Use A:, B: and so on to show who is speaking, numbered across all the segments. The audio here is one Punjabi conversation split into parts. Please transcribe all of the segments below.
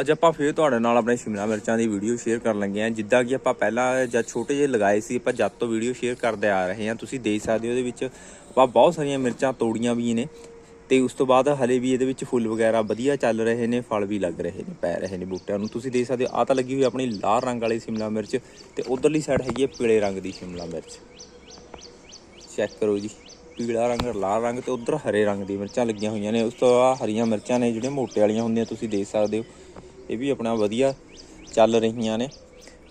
A: ਅੱਜ ਆਪਾਂ ਫੇਰ ਤੁਹਾਡੇ ਨਾਲ ਆਪਣੇ ਸ਼ਿਮਲਾ ਮਿਰਚਾਂ ਦੀ ਵੀਡੀਓ ਸ਼ੇਅਰ ਕਰਨ ਲੱਗੇ ਹਾਂ। ਜਿੱਦਾਂ ਕਿ ਆਪਾਂ ਪਹਿਲਾਂ ਜਦ ਛੋਟੇ ਜਿਹੇ ਲਗਾਏ ਸੀ, ਆਪਾਂ ਜਦ ਤੋਂ ਵੀਡੀਓ ਸ਼ੇਅਰ ਕਰਦੇ ਆ ਰਹੇ ਹਾਂ। ਤੁਸੀਂ ਦੇਖ ਸਕਦੇ ਹੋ ਉਹਦੇ ਵਿੱਚ ਆਪਾਂ ਬਹੁਤ ਸਾਰੀਆਂ ਮਿਰਚਾਂ ਤੋੜੀਆਂ ਵੀ ਨੇ ਤੇ ਉਸ ਤੋਂ ਬਾਅਦ ਹਲੇ ਵੀ ਇਹਦੇ ਵਿੱਚ ਫੁੱਲ ਵਗੈਰਾ ਵਧੀਆ ਚੱਲ ਰਹੇ ਨੇ, ਫਲ ਵੀ ਲੱਗ ਰਹੇ ਨੇ, ਪੈ ਰਹੇ ਨੇ ਬੂਟਿਆਂ ਨੂੰ। ਤੁਸੀਂ ਦੇਖ ਸਕਦੇ ਹੋ ਆ ਤਾਂ ਲੱਗੀ ਹੋਈ ਆਪਣੀ ਲਾਲ ਰੰਗ ਵਾਲੀ ਸ਼ਿਮਲਾ ਮਿਰਚ ਤੇ ਉਧਰਲੀ ਸਾਈਡ ਹੈਗੀ ਹੈ ਪੀਲੇ ਰੰਗ ਦੀ ਸ਼ਿਮਲਾ ਮਿਰਚ। ਚੈੱਕ ਕਰੋ ਜੀ। ਪੀਲਾ ਰੰਗ, ਲਾਲ ਰੰਗ ਤੇ ਉਧਰ ਹਰੇ ਰੰਗ ਦੀ ਮਿਰਚਾਂ ਲੱਗੀਆਂ ਹੋਈਆਂ ਨੇ। ਉਸ ਤੋਂ ਬਾਅਦ ਹਰੀਆਂ ਮਿਰਚਾਂ ਨੇ ਜਿਹੜੀਆਂ ਮੋਟੇ ਵਾਲੀਆਂ ਹੁੰਦੀਆਂ, ਤੁਸੀਂ ਦੇਖ ਸਕਦੇ ਹੋ। ਇਹ ਵੀ ਆਪਣਾ ਵਧੀਆ ਚੱਲ ਰਹੀਆਂ ਨੇ।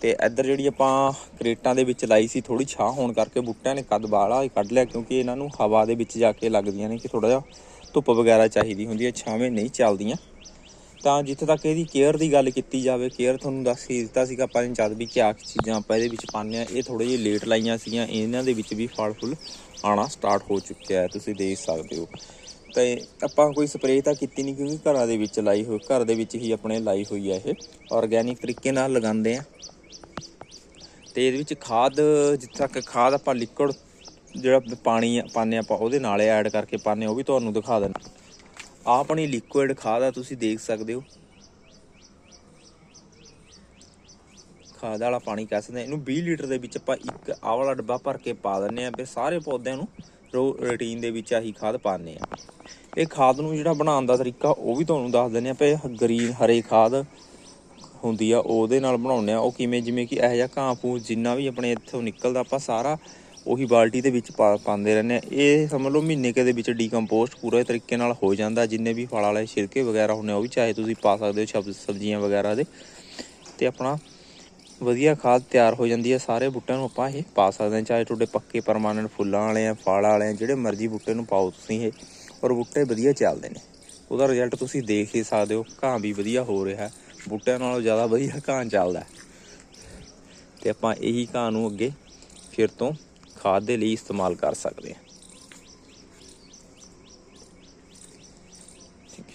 A: ਤੇ ਇੱਧਰ ਜਿਹੜੀ ਆਪਾਂ ਕਰੇਟਾਂ ਦੇ ਵਿੱਚ ਲਾਈ ਸੀ ਥੋੜੀ ਛਾਂ ਹੋਣ ਕਰਕੇ ਬੂਟਿਆਂ ਨੇ ਕੱਦ ਬਾਹਲਾ ਕੱਢ ਲਿਆ, ਕਿਉਂਕਿ ਇਹਨਾਂ ਨੂੰ ਹਵਾ ਦੇ ਵਿੱਚ ਜਾ ਕੇ ਲੱਗਦੀਆਂ ਨੇ ਕਿ ਥੋੜਾ ਜਿਹਾ ਧੁੱਪ ਵਗੈਰਾ ਚਾਹੀਦੀ ਹੁੰਦੀ ਹੈ, ਛਾਵੇਂ ਨਹੀਂ ਚੱਲਦੀਆਂ। ਤਾਂ ਜਿੱਥੇ ਤੱਕ ਇਹਦੀ ਕੇਅਰ ਦੀ ਗੱਲ ਕੀਤੀ ਜਾਵੇ ਕੇਅਰ ਤੁਹਾਨੂੰ ਦੱਸ ਹੀ ਦਿੱਤਾ ਸੀਗਾ ਆਪਾਂ ਨੇ ਜਦ ਵੀ ਕਿਆ ਚੀਜ਼ਾਂ ਆਪਾਂ ਇਹਦੇ ਵਿੱਚ ਪਾਉਂਦੇ ਆ ਇਹ ਥੋੜੇ ਜਿਹੇ ਲੇਟ ਲਾਈਆਂ ਸੀਗੀਆਂ, ਇਹਨਾਂ ਦੇ ਵਿੱਚ ਵੀ ਫਲ ਫੁੱਲ ਆਣਾ ਸਟਾਰਟ ਹੋ ਚੁੱਕਿਆ ਹੈ, ਤੁਸੀਂ ਦੇਖ ਸਕਦੇ ਹੋ। ਤੇ ਆਪਾਂ ਕੋਈ ਸਪਰੇਅ ਤਾਂ ਕੀਤੀ ਨਹੀਂ ਕਿਉਂਕਿ ਘਰਾਂ ਦੇ ਵਿੱਚ ਲਾਈ ਹੋਈ, ਘਰ ਦੇ ਵਿੱਚ ਹੀ ਆਪਣੇ ਲਾਈ ਹੋਈ ਹੈ ਇਹ ਆਰਗੇਨਿਕ ਤਰੀਕੇ ਨਾਲ ਲਗਾਉਂਦੇ ਆ ਤੇ ਇਹਦੇ ਵਿੱਚ ਖਾਦ, ਜਿੱਥੇ ਤੱਕ ਖਾਦ ਆਪਾਂ ਲਿਕੁਇਡ ਜਿਹੜਾ ਪਾਣੀ ਪਾਉਂਦੇ ਆਪਾਂ, ਉਹਦੇ ਨਾਲ ਐਡ ਕਰਕੇ ਪਾਉਂਦੇ ਉਹ ਵੀ ਤੁਹਾਨੂੰ ਦਿਖਾ ਦਿੰਦਾ ਆਪਣੀ ਲਿਕੁਇਡ ਖਾਦ ਆ ਤੁਸੀਂ ਦੇਖ ਸਕਦੇ ਹੋ। ਖਾਦ ਵਾਲਾ ਪਾਣੀ ਕਹਿ ਸਕਦੇ ਹਾਂ। ਇਹਨੂੰ 20 ਲੀਟਰ ਦੇ ਵਿੱਚ ਆਪਾਂ ਇੱਕ ਆਹ ਵਾਲਾ ਡੱਬਾ ਭਰ ਕੇ ਪਾ ਦਿੰਨੇ ਆ ਫਿਰ ਸਾਰੇ ਪੌਦਿਆਂ ਨੂੰ ਰੋ ਰੂਟੀਨ ਦੇ ਵਿੱਚ ਆਹੀ ਖਾਦ ਪਾਉਂਦੇ ਆ ਇਹ ਖਾਦ ਨੂੰ ਜਿਹੜਾ ਬਣਾਉਣ ਦਾ ਤਰੀਕਾ, ਉਹ ਵੀ ਤੁਹਾਨੂੰ ਦੱਸ ਦਿੰਨੇ ਆ ਪਏ ਗ੍ਰੀਨ ਹਰੇ ਖਾਦ ਹੁੰਦੀ ਆ, ਉਹਦੇ ਨਾਲ ਬਣਾਉਂਦੇ ਆ ਉਹ ਕਿਵੇਂ, ਜਿਵੇਂ ਕਿ ਇਹੋ ਜਿਹਾ ਘਾਹ ਫੂਸ ਜਿੰਨਾ ਵੀ ਆਪਣੇ ਇੱਥੋਂ ਨਿਕਲਦਾ, ਆਪਾਂ ਸਾਰਾ ਉਹੀ ਬਾਲਟੀ ਦੇ ਵਿੱਚ ਪਾ ਪਾਉਂਦੇ ਰਹਿੰਦੇ ਆ। ਇਹ ਸਮਝ ਲਓ ਮਹੀਨੇ ਕੇ ਦੇ ਵਿੱਚ ਡੀਕੰਪੋਸਟ ਪੂਰੇ ਤਰੀਕੇ ਨਾਲ ਹੋ ਜਾਂਦਾ। ਜਿੰਨੇ ਵੀ ਫਲ ਵਾਲੇ ਛਿਲਕੇ ਵਗੈਰਾ ਹੁੰਦੇ ਆ, ਉਹ ਵੀ ਚਾਹੇ ਤੁਸੀਂ ਪਾ ਸਕਦੇ ਹੋ ਸਬਜ਼ ਸਬਜ਼ੀਆਂ ਵਗੈਰਾ ਦੇ। ਤੇ ਆਪਣਾ ਵਧੀਆ ਖਾਦ ਤਿਆਰ ਹੋ ਜਾਂਦੀ ਹੈ ਸਾਰੇ ਬੂਟਿਆਂ ਨੂੰ ਆਪਾਂ ਇਹ ਪਾ ਸਕਦੇ ਹਾਂ ਚਾਹੇ ਤੁਹਾਡੇ ਪੱਕੇ ਪਰਮਾਨੈਂਟ ਫੁੱਲਾਂ ਵਾਲੇ ਆ, ਫਲ ਵਾਲੇ ਆ, ਜਿਹੜੇ ਮਰਜ਼ੀ ਬੂਟੇ ਨੂੰ ਪਾਓ ਤੁਸੀਂ ਇਹ। ਔਰ ਬੂਟੇ ਵਧੀਆ ਚੱਲਦੇ ਨੇ। ਉਹਦਾ ਰਿਜ਼ਲਟ ਤੁਸੀਂ ਦੇਖ ਹੀ ਸਕਦੇ ਹੋ। ਘਾਹ ਵੀ ਵਧੀਆ ਹੋ ਰਿਹਾ। ਬੂਟਿਆਂ ਨਾਲੋਂ ਜ਼ਿਆਦਾ ਵਧੀਆ ਘਾਹ ਚੱਲਦਾ। ਹੈ। ਤੇ ਆਪਾਂ ਇਹੀ ਘਾਹ ਨੂੰ ਅੱਗੇ ਫਿਰ ਤੋਂ ਖਾਦ ਦੇ ਲਈ ਇਸਤੇਮਾਲ ਕਰ ਸਕਦੇ ਹਾਂ। ਠੀਕ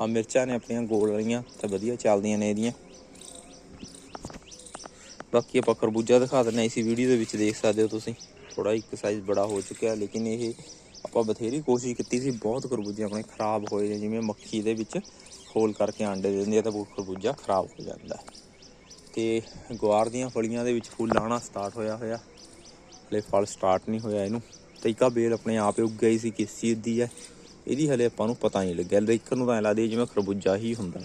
A: ਆ ਮਿਰਚਾਂ ਨੇ ਆਪਣੀਆਂ ਗੋਲ ਵਾਲੀਆਂ ਤਾਂ ਵਧੀਆ ਚੱਲਦੀਆਂ ਨੇ ਇਹਦੀਆਂ। ਬਾਕੀ ਆਪਾਂ ਖਰਬੂਜਾ ਦਿਖਾ ਦਿੰਦੇ ਹਾਂ। ਇਸੇ ਵੀਡੀਓ ਦੇ ਵਿੱਚ ਦੇਖ ਸਕਦੇ ਹੋ ਤੁਸੀਂ। ਥੋੜਾ ਇੱਕ ਸਾਈਜ਼ ਬੜਾ ਹੋ ਚੁੱਕਿਆ ਲੇਕਿਨ ਇਹ ਆਪਾਂ ਬਥੇਰੀ ਕੋਸ਼ਿਸ਼ ਕੀਤੀ ਸੀ। ਬਹੁਤ ਖਰਬੂਜੇ ਆਪਣੇ ਖਰਾਬ ਹੋਏ ਨੇ, ਜਿਵੇਂ ਮੱਖੀ ਦੇ ਵਿੱਚ ਹੋਲ ਕਰਕੇ ਆਂਡੇ ਦੇ ਦਿੰਦੀ ਹੈ ਤਾਂ ਉਹ ਖਰਬੂਜਾ ਖਰਾਬ ਹੋ ਜਾਂਦਾ ਹੈ। ਤੇ ਗੁਆਰ ਦੀਆਂ ਫਲੀਆਂ ਦੇ ਵਿੱਚ ਫੁੱਲ ਆਉਣਾ ਸਟਾਰਟ ਹੋਇਆ ਹੋਇਆ। ਹਲੇ ਫਲ ਸਟਾਰਟ ਨਹੀਂ ਹੋਇਆ ਇਹਨੂੰ। ਤੇ ਬੇਲ ਆਪਣੇ ਆਪ ਹੀ ਉੱਗ ਗਈ ਸੀ, ਕਿਸ ਚੀਜ਼ ਦੀ ਹੈ? ਇਹਦੀ ਹਲੇ ਆਪਾਂ ਨੂੰ ਪਤਾ ਨਹੀਂ ਲੱਗਿਆ। ਲੇਕਿਨ ਨੂੰ ਤਾਂ ਐਂ ਲੱਗਦਾ ਜਿਵੇਂ ਖਰਬੂਜਾ ਹੀ ਹੁੰਦਾ।